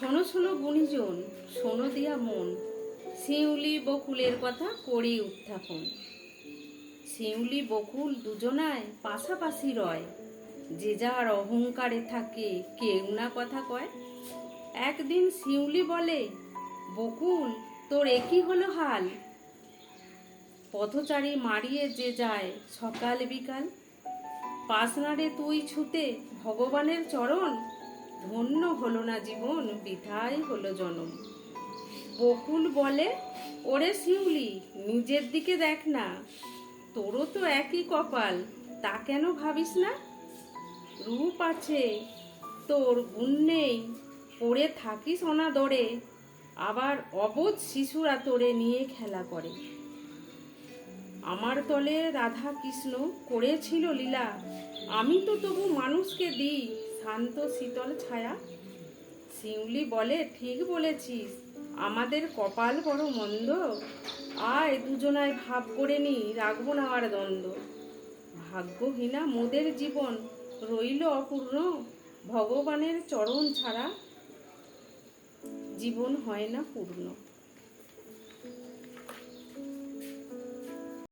শোনো শোনো গুণীজন, শোনো দিয়া মন। শিউলি বকুলের কথা করি উত্থাপন। শিউলি বকুল দুজনায় পাশাপাশি রয়। যে যার অহংকারে থাকে, কেউ না কথা কয়। একদিন শিউলি বলে, বকুল, তোর একই হলো হাল। পথচারী মারিয়ে যে যায় সকাল বিকাল। পাসনারে তুই ছুতে ভগবানের চরণ। ধন্য হলো না জীবন বৃথাই হলো জনম। বকুল বলে, ওরে শিউলি, নিজের দিকে দেখ না। তোরও তো একই কপাল, তা কেন ভাবিস না? রূপ আছে, তোর গুণ নেই, পড়ে থাকিস অনাদরে। আবার অবোধ শিশুরা তোরে নিয়ে খেলা করে। আমার তলে রাধা কৃষ্ণ করেছিল লীলা, আমি তো তবু মানুষকে দিই। শান্ত শীতল ছায়া। শিউলি বলে, ঠিক বলেছিস। আমাদের কপাল বড় মন্দ। আয় দুজনায় ভাব করে নি, রাখব না আর দ্বন্দ্ব। ভাগ্যহীনা মোদের জীবন, রইল অপূর্ণ। ভগবানের চরণ ছাড়া জীবন হয় না পূর্ণ।